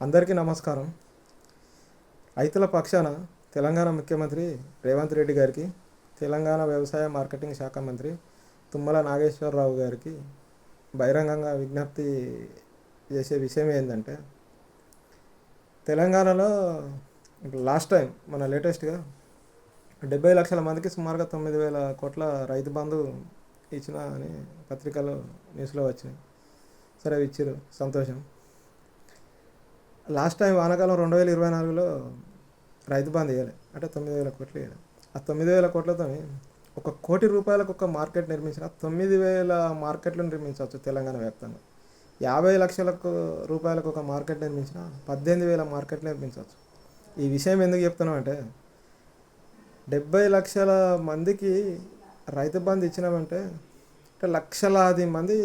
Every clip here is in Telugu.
అందరికీ నమస్కారం. రైతుల పక్షాన తెలంగాణ ముఖ్యమంత్రి రేవంత్ రెడ్డి గారికి తెలంగాణ వ్యవసాయ మార్కెటింగ్ శాఖ మంత్రి తుమ్మల నాగేశ్వరరావు గారికి బహిరంగంగా విజ్ఞప్తి చేసే విషయం ఏంటంటే తెలంగాణలో ఇప్పుడు లాస్ట్ టైం మన లేటెస్ట్గా డెబ్బై లక్షల మందికి సుమారుగా తొమ్మిది వేల కోట్ల రైతు బంధు ఇచ్చిన అని పత్రికలో న్యూస్లో వచ్చినాయి సరే అవి ఇచ్చారు. సంతోషం. లాస్ట్ టైం వానాకాలం రెండు వేల ఇరవై నాలుగులో రైతు బంద్ ఇవ్వాలి అంటే తొమ్మిది వేల కోట్లు వేయాలి ఆ తొమ్మిది వేల కోట్లతో ఒక కోటి రూపాయలకు ఒక మార్కెట్ నిర్మించిన తొమ్మిది వేల మార్కెట్లు నిర్మించవచ్చు తెలంగాణ వ్యాప్తంగా. యాభై లక్షలకు రూపాయలకు ఒక మార్కెట్ నిర్మించిన పద్దెనిమిది వేల మార్కెట్లు నిర్మించవచ్చు. ఈ విషయం ఎందుకు చెప్తున్నాం అంటే డెబ్బై లక్షల మందికి రైతు బంధు ఇచ్చినామంటే అంటే లక్షలాది మంది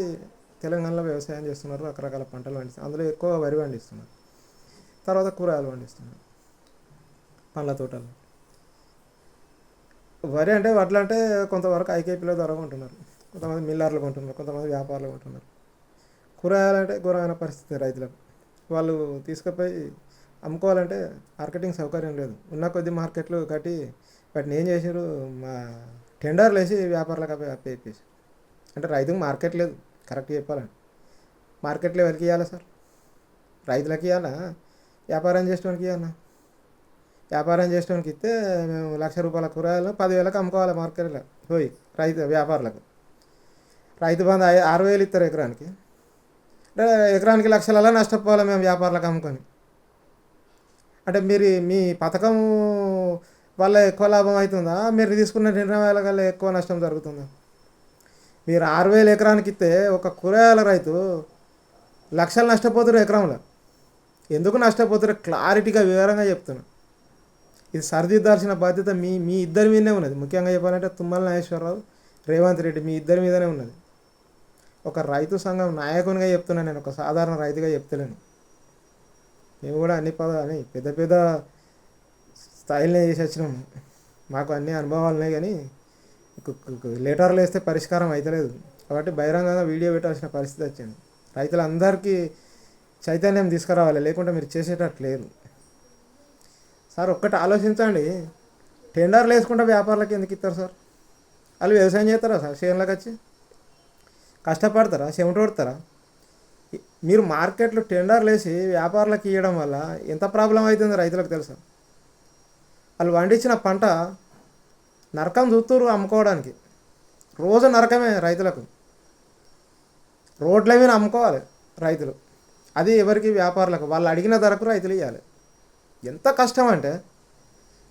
తెలంగాణలో వ్యవసాయం చేస్తున్నారు రకరకాల పంటలు పండిస్తున్నారు. అందులో ఎక్కువ వరి పండిస్తున్నారు. తర్వాత కూరగాయలు పండిస్తున్నాం పండ్ల తోటలు. వరి అంటే వడ్లు అంటే కొంతవరకు ఐకేపీలో ధర కొంటున్నారు. కొంతమంది మిల్లర్లు కొంటున్నారు కొంతమంది వ్యాపారులు కొంటున్నారు. కూరగాయలు అంటే ఘోరమైన పరిస్థితి రైతులకు. వాళ్ళు తీసుకుపోయి అమ్ముకోవాలంటే మార్కెటింగ్ సౌకర్యం లేదు. ఉన్న కొద్ది మార్కెట్లు కట్టి వాటిని ఏం చేశారు మా టెండర్లు వేసి వ్యాపారులకు అప్పేసి అంటే రైతుకు మార్కెట్ లేదు. కరెక్ట్ చెప్పాలంటే మార్కెట్లో ఎవరికి ఇవ్వాలి సార్? రైతులకి ఇవ్వాలా వ్యాపారం చేసేవానికి అన్న. వ్యాపారం చేసేవానికి ఇస్తే మేము లక్ష రూపాయల కూరగాయలు పదివేలకు అమ్ముకోవాలి మార్కెట్లో పోయి రైతు వ్యాపారులకు. రైతు బంధు ఆరు వేలు ఇస్తారు ఎకరానికి. అంటే ఎకరానికి లక్షలలో నష్టపోవాలి మేము వ్యాపారులకు అమ్ముకొని. అంటే మీరు మీ పథకం వల్ల ఎక్కువ లాభం అవుతుందా? మీరు తీసుకున్న నిర్ణయాల వల్ల ఎక్కువ నష్టం జరుగుతుందా? మీరు ఆరు వేలు ఎకరానికి ఇస్తే ఒక కూరగాయల రైతు లక్షలు నష్టపోతారు ఎకరంలో. ఎందుకు నష్టపోతారో క్లారిటీగా వివరంగా చెప్తున్నా. ఇది సరిదిద్దాల్సిన బాధ్యత మీ మీ ఇద్దరి మీదనే ఉన్నది. ముఖ్యంగా చెప్పాలంటే తుమ్మల నాగేశ్వరరావు రేవంత్ రెడ్డి మీ ఇద్దరి మీదనే ఉన్నది. ఒక రైతు సంఘం నాయకునిగా చెప్తున్నాను నేను ఒక సాధారణ రైతుగా చెప్తలేను. మేము కూడా అన్ని పదాలని అని పెద్ద పెద్ద స్థాయిలనే చేసి వచ్చినాము మాకు అన్ని అనుభవాలు ఉన్నాయి కానీ కు- లెటర్లు వేస్తే పరిష్కారం అవుతలేదు కాబట్టి బహిరంగంగా వీడియో పెట్టాల్సిన పరిస్థితి వచ్చింది. రైతులందరికీ చైతన్యం తీసుకురావాలి లేకుంటే మీరు చేసేటట్టు లేదు. సార్ ఒక్కటి ఆలోచించండి. టెండర్లు వేసుకుంటే వ్యాపారులకు ఎందుకు ఇస్తారు సార్? వాళ్ళు వ్యవసాయం చేస్తారా సార్? చేనులకు వచ్చి? కష్టపడతారా? చెమట కొడతారా? మీరు మార్కెట్లో టెండర్లు వేసి వ్యాపారులకు ఇవ్వడం వల్ల ఎంత ప్రాబ్లం అవుతుందో రైతులకు తెలుసా? వాళ్ళు పండించిన పంట నరకం చూస్తారు అమ్ముకోవడానికి. రోజు నరకమే రైతులకు. రోడ్ల మీద అమ్ముకోవాలి రైతులు. అది ఎవరికి వ్యాపారులకు వాళ్ళు అడిగిన ధరకు రైతులు ఇవ్వాలి ఎంత కష్టం అంటే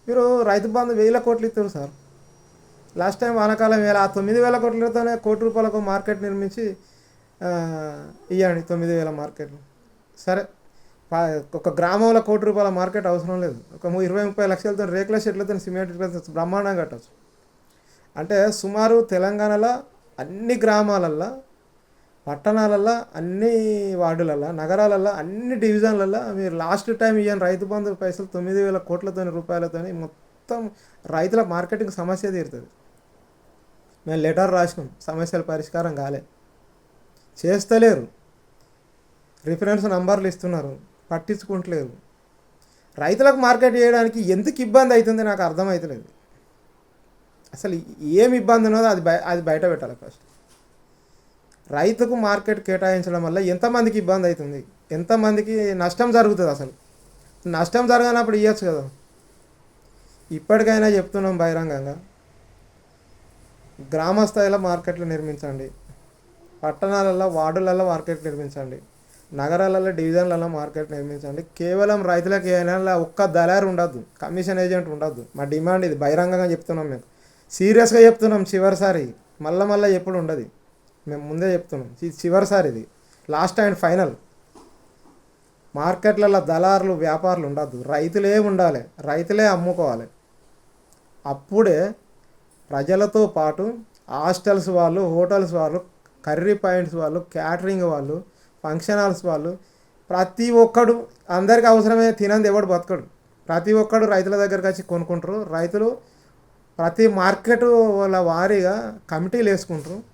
మీరు రైతు బంధు వేల కోట్లు ఇస్తారు సార్. లాస్ట్ టైం వానకాలం వేల ఆ తొమ్మిది వేల కోట్లతోనే కోటి రూపాయలకు మార్కెట్ నిర్మించి ఇవ్వండి తొమ్మిది వేల మార్కెట్లు. సరే ఒక గ్రామంలో కోటి రూపాయల మార్కెట్ అవసరం లేదు. ఒక ఇరవై ముప్పై లక్షలతో రేకుల షెడ్లతో సిమెంట్ ఇటుకలతో బ్రహ్మాండంగా కట్టచ్చు. అంటే సుమారు తెలంగాణలో అన్ని గ్రామాలల్లో పట్టణాలల్లో అన్ని వార్డులల్లో నగరాలల్లో అన్ని డివిజన్లలో మీరు లాస్ట్ టైం ఇవ్వని రైతు బంధు పైసలు తొమ్మిది వేల కోట్లతోని రూపాయలతోని మొత్తం రైతుల మార్కెటింగ్ సమస్య తీరుతుంది. మేము లెటర్ రాసినాం సమస్యల పరిష్కారం కాలే. చేస్తలేరు. రిఫరెన్స్ నంబర్లు ఇస్తున్నారు పట్టించుకుంటలేరు. రైతులకు మార్కెట్ చేయడానికి ఎందుకు ఇబ్బంది అవుతుంది నాకు అర్థమవుతలేదు అసలు ఏం ఇబ్బంది ఉన్నదో అది బయ అది బయట పెట్టాలి ఫస్ట్. రైతుకు మార్కెట్ కేటాయించడం వల్ల ఎంతమందికి ఇబ్బంది అవుతుంది? ఎంతమందికి నష్టం జరుగుతుంది అసలు? నష్టం జరగనప్పుడు ఇవ్వచ్చు కదా. ఇప్పటికైనా చెప్తున్నాం బహిరంగంగా. గ్రామ స్థాయిలో మార్కెట్లు నిర్మించండి. పట్టణాలలో వార్డులలో మార్కెట్ నిర్మించండి. నగరాలలో డివిజన్లలో మార్కెట్ నిర్మించండి. కేవలం రైతులకు ఏమైనా ఒక్క దళారు ఉండద్దు. కమిషన్ ఏజెంట్ ఉండద్దు. మా డిమాండ్ ఇది. బహిరంగంగా చెప్తున్నాం మేము. సీరియస్గా చెప్తున్నాం చివరిసారి. మళ్ళీ మళ్ళీ ఎప్పుడు ఉండదు. మేము ముందే చెప్తున్నాం. ఇది చివరిసారి ఇది. Last and final. మార్కెట్లలో దళారులు వ్యాపారులు ఉండద్దు. రైతులే ఉండాలి. రైతులే అమ్ముకోవాలి. అప్పుడే ప్రజలతో పాటు హాస్టల్స్ వాళ్ళు హోటల్స్ వాళ్ళు కర్రీ పాయింట్స్ వాళ్ళు క్యాటరింగ్ వాళ్ళు ఫంక్షన్ హాల్స్ వాళ్ళు ప్రతి ఒక్కడు అందరికి అవసరమే తినంది ఎవడు బతకడు. ప్రతి ఒక్కడు రైతుల దగ్గరకు వచ్చి కొనుక్కుంటారు. రైతులు ప్రతి మార్కెట్ వాళ్ళ వారీగా కమిటీలు వేసుకుంటారు.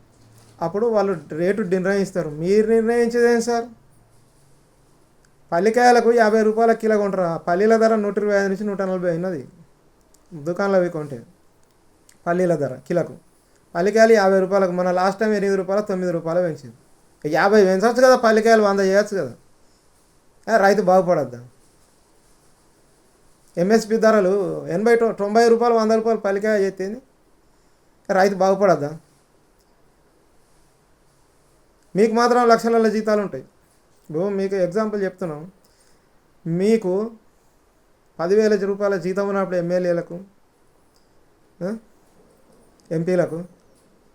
అప్పుడు వాళ్ళు రేటు నిర్ణయిస్తారు. మీరు నిర్ణయించేదేం సార్? పల్లికాయలకు యాభై రూపాయల కిలో కొంటారా? పల్లీల ధర నూట ఇరవై ఐదు నుంచి నూట నలభై అయినది. దుకాణంలో అవి కొంటే పల్లీల ధర కిలోకు. పల్లికాయలు యాభై రూపాయలకు మన లాస్ట్ టైం ఎనిమిది రూపాయలు తొమ్మిది రూపాయలు పెంచింది. యాభై పెంచవచ్చు కదా పల్లికాయలు వంద చేయొచ్చు కదా. రైతు బాగుపడద్దా? ఎంఎస్పి ధరలు ఎనభై తొంభై రూపాయలు వంద రూపాయలు పల్లికాయ చేస్తేంది రైతు బాగుపడద్దా? మీకు మాత్రం లక్షల జీతాలు ఉంటాయి ఇప్పుడు మీకు ఎగ్జాంపుల్ చెప్తున్నాం. మీకు పదివేల రూపాయల జీతం ఉన్నప్పుడు ఎమ్మెల్యేలకు ఎంపీలకు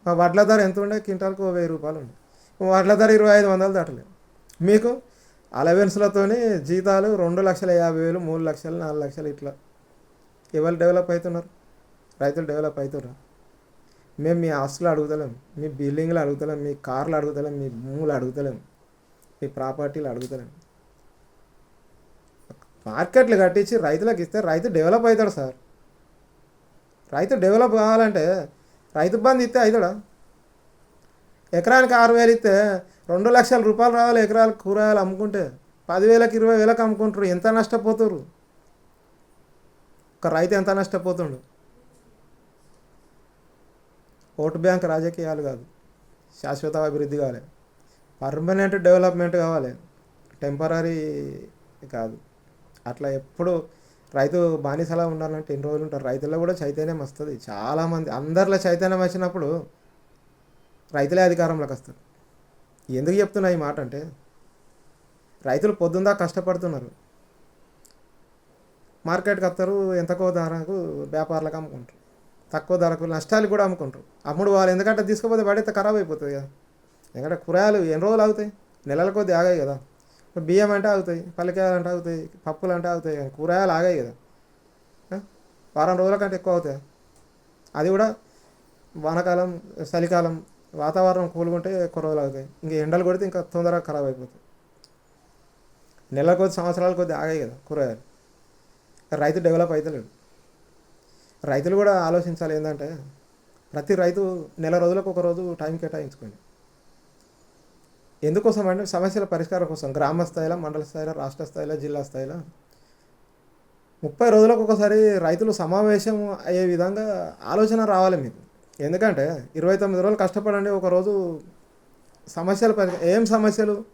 వడ్ల ధర ఎంత ఉండే? క్వింటాల్కు వెయ్యి రూపాయలు ఉండే. వడ్ల ధర ఇరవై ఐదు వందలు దాటలేదు. మీకు అలవెన్స్లతోనే జీతాలు రెండు లక్షల యాభై వేలు మూడు లక్షలు నాలుగు లక్షలు ఇట్లా. ఎవరు డెవలప్ అవుతున్నారు? రైతులు డెవలప్ అవుతున్నారు. మేము మీ ఆస్తులు అడుగుతలేం మీ బిల్డింగ్లు అడుగుతలేం మీ కార్లు అడుగుతలేం మీ భూములు అడుగుతలేం మీ ప్రాపర్టీలు అడుగుతలేం. మార్కెట్లు కట్టించి రైతులకు ఇస్తే రైతు డెవలప్ అవుతాడు సార్. రైతు డెవలప్ కావాలంటే రైతు బంధు ఇస్తే అవుతాడా ఎకరానికి ఆరు వేలు ఇస్తే రెండు లక్షల రూపాయలు రావాలి ఎకరాలు కూరగాయలు అమ్ముకుంటే. పదివేలకు ఇరవై వేలకు అమ్ముకుంటారు ఎంత నష్టపోతారు? ఒక రైతు ఎంత నష్టపోతుండు? ఓటు బ్యాంక్ రాజకీయాలు కాదు. శాశ్వత అభివృద్ధి కావాలి పర్మనెంట్ డెవలప్మెంట్ కావాలి. టెంపరీ కాదు. అట్లా ఎప్పుడు రైతు బానిసలా ఉండాలంటే ఎన్ని రోజులు ఉంటారు? రైతుల్లో కూడా చైతన్యం వస్తుంది. చాలామంది అందరిలో చైతన్యం వచ్చినప్పుడు రైతులే అధికారంలోకి వస్తారు. ఎందుకు చెప్తున్నా ఈ మాట అంటే రైతులు పొద్దుందా కష్టపడుతున్నారు? మార్కెట్కి వస్తారు ఎంతకో ధరకు వ్యాపారులకు అమ్ముకుంటారు. తక్కువ ధరకు నష్టాలు కూడా అమ్ముకుంటారు. అమ్ముడు వాళ్ళు ఎందుకంటే తీసుకుపోతే పడితే ఖరాబ్ అయిపోతుంది కదా. ఎందుకంటే కూరగాయలు ఎన్ని రోజులు ఆగుతాయి? నెలల కొద్ది ఆగాయి కదా. బియ్యం అంటే ఆగుతాయి పల్లికాయలు అంటే ఆగుతాయి పప్పులు అంటే ఆగుతాయి కానీ కూరగాయలు ఆగాయి కదా. వారం రోజుల కంటే ఎక్కువ అవుతాయి? అది కూడా వానాకాలం చలికాలం వాతావరణం కూలుకుంటే ఎక్కువ రోజులు అవుతాయి ఇంకా ఎండలు కొడితే ఇంకా తొందరగా ఖరాబ్ అయిపోతాయి. నెలల కొద్ది సంవత్సరాల కొద్ది ఆగాయి కదా కూరగాయలు. రైతు డెవలప్ అవుతలేడు రైతులు కూడా ఆలోచించాలి ఏంటంటే ప్రతి రైతు నెల రోజులకు ఒక రోజు టైం కేటాయించుకోండి. ఎందుకోసం అంటే సమస్యల పరిష్కారం కోసం గ్రామ స్థాయిలో మండల స్థాయిలో రాష్ట్ర స్థాయిలో జిల్లా స్థాయిలో. ముప్పై రోజులకు ఒకసారి రైతులు సమావేశం అయ్యే విధంగా ఆలోచన రావాలి మీకు. ఎందుకంటే ఇరవై తొమ్మిది రోజులు కష్టపడండి ఒకరోజు సమస్యలు పరి ఏం సమస్యలు?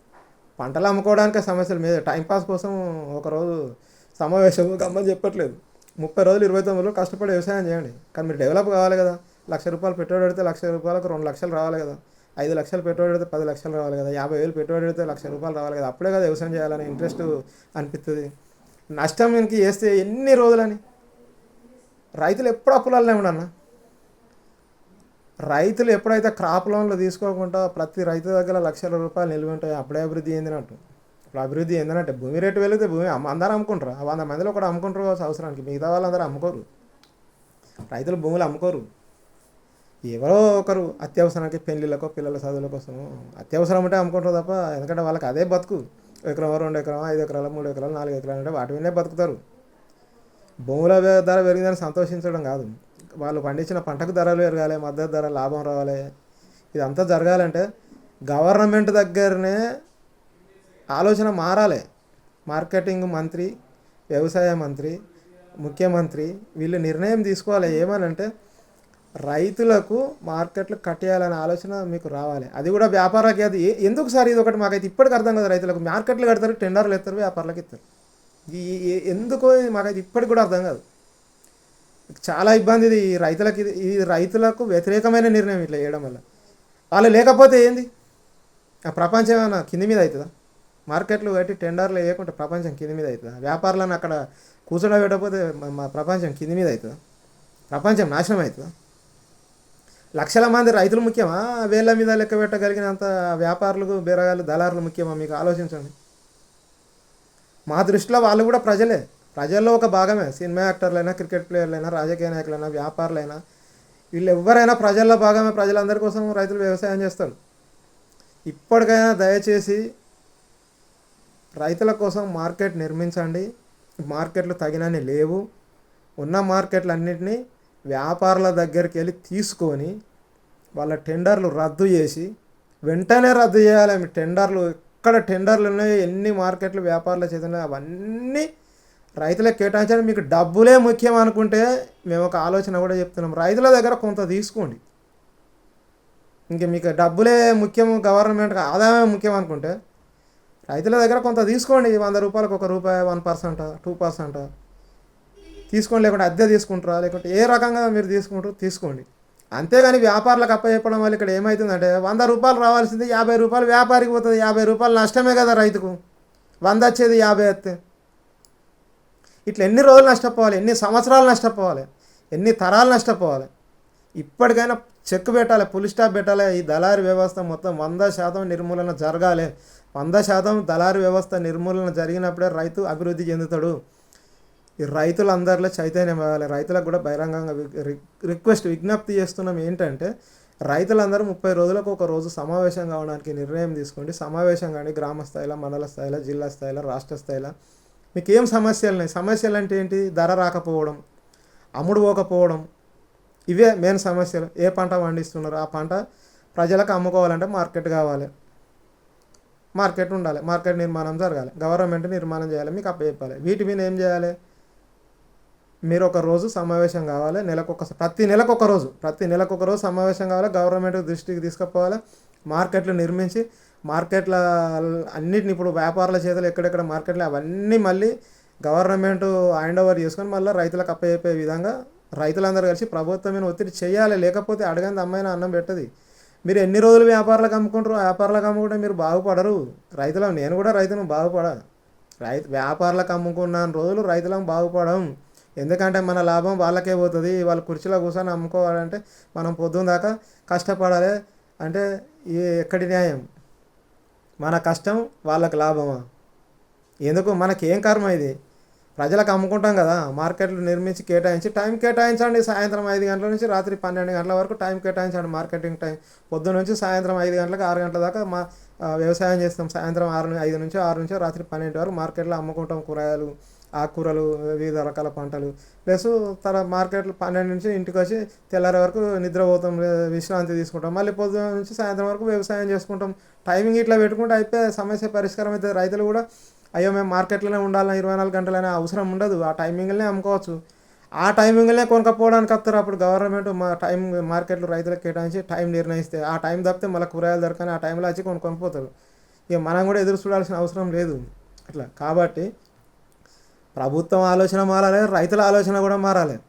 పంటలు అమ్ముకోవడానికే సమస్యలు. మీద టైంపాస్ కోసం ఒకరోజు సమావేశం గమ్మని చెప్పట్లేదు. ముప్పై రోజులు ఇరవై తొమ్మిది రోజులు కష్టపడి వ్యవసాయం చేయండి. కానీ మీరు డెవలప్ కావాలి కదా. లక్ష రూపాయలు పెట్టుబడి పెడితే లక్ష రూపాయలకు రెండు లక్షలు రావాలి కదా. ఐదు లక్షలు పెట్టుబడి పెడితే పది లక్షలు రావాలి కదా. యాభై వేలు పెట్టుబడి పెడితే లక్ష రూపాయలు రావాలి కదా. అప్పుడే కదా వ్యవసాయం చేయాలని ఇంట్రెస్ట్ అనిపిస్తుంది నష్టం ఇంక చేస్తే ఎన్ని రోజులని? రైతులు ఎప్పుడు అప్పులనే ఉండన్న? రైతులు ఎప్పుడైతే క్రాప్ లోన్లు తీసుకోకుండా ప్రతి రైతు దగ్గర లక్షల రూపాయలు నిల్వ ఉంటాయి అప్పుడే అభివృద్ధి చెందినట్టు. ఇప్పుడు అభివృద్ధి ఏంటంటే భూమి రేటు వెళితే భూమి అమ్మ అందరూ అమ్ముకుంటారు. ఆ వంద మందిలో కూడా అమ్ముకుంటారు అవసరానికి. మిగతా వాళ్ళందరూ అమ్ముకోరు. రైతులు భూములు అమ్ముకోరు. ఎవరో ఒకరు అత్యవసరానికి పెళ్ళిళ్ళకో పిల్లల చదువుల కోసం అత్యవసరం అంటే అమ్ముకుంటారు తప్ప ఎందుకంటే వాళ్ళకి అదే బతుకు. ఎకరం రెండు ఎకరం ఐదు ఎకరాలు మూడు ఎకరాలు నాలుగు ఎకరాలు అంటే వాటి మీదే బతుకుతారు. భూముల ధర పెరిగిందని సంతోషించడం కాదు. వాళ్ళు పండించిన పంటకు ధరలు పెరగాలి మద్దతు ధర లాభం రావాలి. ఇదంతా జరగాలంటే గవర్నమెంట్ దగ్గరనే ఆలోచన మారాలి. మార్కెటింగ్ మంత్రి వ్యవసాయ మంత్రి ముఖ్యమంత్రి వీళ్ళు నిర్ణయం తీసుకోవాలి. ఏమనంటే రైతులకు మార్కెట్లు కట్టేయాలనే ఆలోచన మీకు రావాలి. అది కూడా వ్యాపారాలకి అది ఎందుకు సార్ ఇది ఒకటి మాకైతే ఇప్పటికి అర్థం కదా రైతులకు. మార్కెట్లు కడతారు టెండర్లు ఎత్తారు వ్యాపారులకు ఇస్తారు. ఈ ఎందుకు ఎందుకో మాకైతే ఇప్పటికి కూడా అర్థం కాదు. చాలా ఇబ్బంది ఇది. ఈ రైతులకి ఇది ఈ రైతులకు వ్యతిరేకమైన నిర్ణయం ఇట్లా చేయడం వల్ల. వాళ్ళు లేకపోతే ఏంది? ఆ ప్రపంచం ఏమైనా కింది మీద అవుతుందా? మార్కెట్లు పెట్టి టెండర్లు వేయకుండా ప్రపంచం కింది మీద అవుతుంది? వ్యాపారాలను అక్కడ కూర్చోబెట్టకపోతే మా- మా ప్రపంచం కింది మీద అవుతుంది? ప్రపంచం నాశనం అవుతుంది? లక్షల మంది రైతులు ముఖ్యమా? వేళ్ళ మీద లెక్క పెట్టగలిగినంత వ్యాపారులకు బేరగాళ్ళు దళారులు ముఖ్యమా? మీకు ఆలోచించండి. మా దృష్టిలో వాళ్ళు కూడా ప్రజలే. ప్రజల్లో ఒక భాగమే. సినిమా యాక్టర్లైనా క్రికెట్ ప్లేయర్లైనా రాజకీయ నాయకులైనా వ్యాపారులైనా వీళ్ళు ఎవరైనా ప్రజల్లో భాగమే. ప్రజలందరి కోసం రైతులు వ్యవసాయం చేస్తారు. ఇప్పటికైనా దయచేసి రైతుల కోసం మార్కెట్ నిర్మించండి. మార్కెట్లు తగినన్ని లేవు. ఉన్న మార్కెట్లు అన్నింటినీ వ్యాపారుల దగ్గరికి వెళ్ళి తీసుకొని వాళ్ళ టెండర్లు రద్దు చేసి వెంటనే రద్దు చేయాలి. టెండర్లు ఎక్కడ టెండర్లు ఉన్నాయో ఎన్ని మార్కెట్లు వ్యాపారాలు చేతున్నాయో అవన్నీ రైతులకు కేటాయించడం. మీకు డబ్బులే ముఖ్యం అనుకుంటే మేము ఒక ఆలోచన కూడా చెప్తున్నాం. రైతుల దగ్గర కొంత తీసుకోండి. ఇంక మీకు డబ్బులే ముఖ్యం గవర్నమెంట్ ఆదాయమే ముఖ్యం అనుకుంటే రైతుల దగ్గర కొంత తీసుకోండి వంద రూపాయలకు ఒక రూపాయి వన్ పర్సెంట్ టూ పర్సెంట్ తీసుకోండి లేకుంటే అద్దె తీసుకుంటారా లేకుంటే ఏ రకంగా మీరు తీసుకుంటారు తీసుకోండి. అంతేగాని వ్యాపారులకు అప్పచెప్పడం వల్ల ఇక్కడ ఏమవుతుందంటే వంద రూపాయలు రావాల్సింది యాభై రూపాయలు వ్యాపారికి పోతుంది. యాభై రూపాయలు నష్టమే కదా రైతుకు. వంద వచ్చేది యాభై వస్తే. ఇట్లా ఎన్ని రోజులు నష్టపోవాలి? ఎన్ని సంవత్సరాలు నష్టపోవాలి? ఎన్ని తరాలు నష్టపోవాలి? ఇప్పటికైనా చెక్ పెట్టాలి పులి స్టాప్ పెట్టాలి. ఈ దళారీ వ్యవస్థ మొత్తం వంద శాతం నిర్మూలన జరగాలి. వంద శాతం దళారీ వ్యవస్థ నిర్మూలన జరిగినప్పుడే రైతు అభివృద్ధి చెందుతాడు. ఈ రైతులందరిలో చైతన్యం ఇవ్వాలి. రైతులకు కూడా బహిరంగంగా రిక్వెస్ట్ విజ్ఞప్తి చేస్తున్నాం ఏంటంటే రైతులందరూ ముప్పై రోజులకు ఒక రోజు సమావేశం కావడానికి నిర్ణయం తీసుకోండి. సమావేశం కానీ గ్రామ స్థాయిలో మండల స్థాయిలో జిల్లా స్థాయిలో రాష్ట్ర స్థాయిలో. మీకు ఏం సమస్యలు ఉన్నాయి? సమస్యలు అంటే ఏంటి? ధర రాకపోవడం అమ్ముడు పోకపోవడం ఇవే మెయిన్ సమస్యలు. ఏ పంట పండిస్తున్నారు? ఆ పంట ప్రజలకు అమ్ముకోవాలంటే మార్కెట్ కావాలి. మార్కెట్ ఉండాలి. మార్కెట్ నిర్మాణం జరగాలి. గవర్నమెంట్ నిర్మాణం చేయాలి. మీకు అప్పచెప్పాలి వీటి మీద ఏం చేయాలి? మీరు ఒక రోజు సమావేశం కావాలి. నెలకొకసారి ప్రతి నెలకొక రోజు. ప్రతి నెలకొక రోజు సమావేశం కావాలి. గవర్నమెంట్ దృష్టికి తీసుకుపోవాలి. మార్కెట్లు నిర్మించి మార్కెట్ల అన్నిటిని ఇప్పుడు వ్యాపారుల చేతులు ఎక్కడెక్కడ మార్కెట్లు అవన్నీ మళ్ళీ గవర్నమెంట్ హ్యాండ్ ఓవర్ చేసుకొని మళ్ళీ రైతులకు అప్పచెప్పే విధంగా రైతులందరూ కలిసి ప్రభుత్వం మీద ఒత్తిడి చేయాలి లేకపోతే అడగంది అమ్మాయిని అన్నం పెట్టది. మీరు ఎన్ని రోజులు వ్యాపారాలకు అమ్ముకుంటారు వ్యాపారాలకు అమ్ముకుంటే మీరు బాగుపడరు. రైతులం నేను కూడా రైతును బాగుపడ రైతు వ్యాపారులకు అమ్ముకున్న రోజులు రైతులం బాగుపడం. ఎందుకంటే మన లాభం వాళ్ళకే పోతుంది. వాళ్ళు కుర్చీలో కూర్చొని అమ్ముకోవాలంటే మనం పొద్దున్న దాకా కష్టపడాలి. అంటే ఈ ఎక్కడి న్యాయం? మన కష్టం వాళ్ళకి లాభమా? ఎందుకు? మనకేం కర్మ ఇది? ప్రజలకు అమ్ముకుంటాం కదా మార్కెట్లు నిర్మించి కేటాయించి టైం కేటాయించండి. సాయంత్రం ఐదు గంటల నుంచి రాత్రి పన్నెండు గంటల వరకు టైం కేటాయించండి మార్కెటింగ్ టైం. పొద్దున్న నుంచి సాయంత్రం ఐదు గంటలకు ఆరు గంటల దాకా మా వ్యవసాయం చేస్తాం. సాయంత్రం ఆరు ఐదు నుంచి ఆరు నుంచి రాత్రి పన్నెండు వరకు మార్కెట్లో అమ్ముకుంటాం కూరగాయలు ఆకుకూరలు వివిధ రకాల పంటలు. ప్లస్ తర్వాత మార్కెట్లు పన్నెండు నుంచి ఇంటికి వచ్చి తెల్లారి వరకు నిద్రపోతాం విశ్రాంతి తీసుకుంటాం. మళ్ళీ పొద్దున నుంచి సాయంత్రం వరకు వ్యవసాయం చేసుకుంటాం. టైమింగ్ ఇట్లా పెట్టుకుంటే అయిపోయి సమస్య పరిష్కారం అయితే రైతులు కూడా అయ్యో మేము మార్కెట్లోనే ఉండాలని ఇరవై నాలుగు గంటలనే అవసరం ఉండదు. ఆ టైమింగ్లనే అమ్ముకోవచ్చు. ఆ టైమింగ్లే కొనకపోవడానికి వస్తారు. అప్పుడు గవర్నమెంట్ మా టైం మార్కెట్లు రైతులకు కేటాయించి టైం నిర్ణయిస్తే ఆ టైం తప్పితే మళ్ళీ కూరగాయలు దొరకని ఆ టైంలో వచ్చి కొనుక్కొని పోతారు. ఇక మనం కూడా ఎదురు చూడాల్సిన అవసరం లేదు. అట్లా. కాబట్టి ప్రభుత్వం ఆలోచన మారాలి రైతుల ఆలోచన కూడా మారాలి.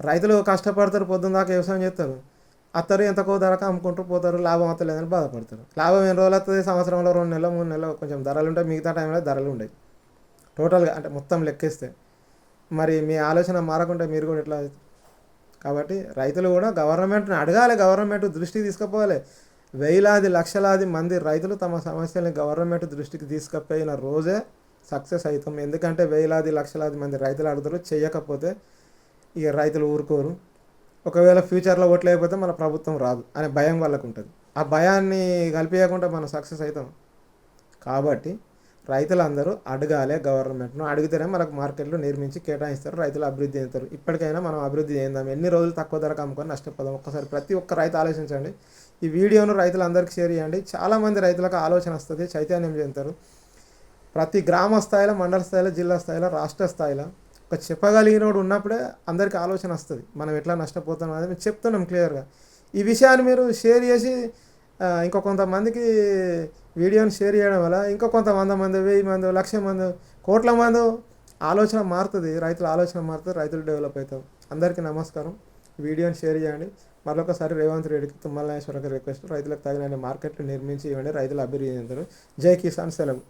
రైతులు కష్టపడతారు పొద్దున్న దాకా వ్యవసాయం చేస్తారు. అత్తరు ఎంతకో ధరకు అమ్ముకుంటూ పోతారు లాభం వస్తలేదని బాధపడతారు. లాభం ఎన్ని రోజులు వస్తుంది సంవత్సరంలో రెండు నెలలు మూడు నెలలు కొంచెం ధరలు ఉంటాయి మిగతా టైంలో ధరలు ఉండవు. టోటల్గా అంటే మొత్తం లెక్కేస్తే. మరి మీ ఆలోచన మారకుంటే మీరు కూడా ఎట్లా కాబట్టి రైతులు కూడా గవర్నమెంట్ని అడగాలి గవర్నమెంట్ దృష్టికి తీసుకుపోవాలి. వేలాది లక్షలాది మంది రైతులు తమ సమస్యల్ని గవర్నమెంట్ దృష్టికి తీసుకుపోయిన రోజే సక్సెస్ అవుతాం. ఎందుకంటే వేలాది లక్షలాది మంది రైతులు అడుగుతారు చేయకపోతే ఇక రైతులు ఊరుకోరు. ఒకవేళ ఫ్యూచర్లో ఓట్లు అయిపోతే మన ప్రభుత్వం రాదు అనే భయం వాళ్ళకు ఉంటుంది. ఆ భయాన్ని కలిపేయకుండా మనం సక్సెస్ అవుతాం. కాబట్టి రైతులందరూ అడగాలి గవర్నమెంట్ను అడిగితేనే మనకు మార్కెట్లో నిర్మించి కేటాయిస్తారు రైతులు అభివృద్ధి చెందుతారు. ఇప్పటికైనా మనం అభివృద్ధి చేద్దాం. ఎన్ని రోజులు తక్కువ ధరకు అమ్ముకొని నష్టపోదాం? ఒక్కసారి ప్రతి ఒక్క రైతు ఆలోచించండి. ఈ వీడియోను రైతులందరికీ షేర్ చేయండి. చాలామంది రైతులకు ఆలోచన వస్తుంది చైతన్యం చెందుతారు. ప్రతి గ్రామ స్థాయిలో మండల స్థాయిలో జిల్లా స్థాయిలో రాష్ట్ర స్థాయిలో ఒక చెప్పగలిగినోడు ఉన్నప్పుడే అందరికీ ఆలోచన వస్తుంది. మనం ఎట్లా నష్టపోతాం అనేది మేము చెప్తున్నాం క్లియర్గా. ఈ విషయాన్ని మీరు షేర్ చేసి ఆ, ఇంకో కొంతమందికి వీడియోని షేర్ చేయడం వల్ల ఇంకో కొంతమంది మంది వెయ్యి మంది లక్ష మంది కోట్ల మంది ఆలోచన మారుతుంది. రైతుల ఆలోచన మారుతుంది రైతులు డెవలప్ అవుతాం అందరికీ నమస్కారం. వీడియోని షేర్ చేయండి. మరొకసారి రేవంత్ రెడ్డికి తుమ్మల నాగేశ్వరరావుకి రిక్వెస్ట్ రైతులకు తగిన మార్కెట్లు నిర్మించి ఇవ్వండి రైతులు అభివృద్ధి చెందారు జై కిసాన్ సెలవు.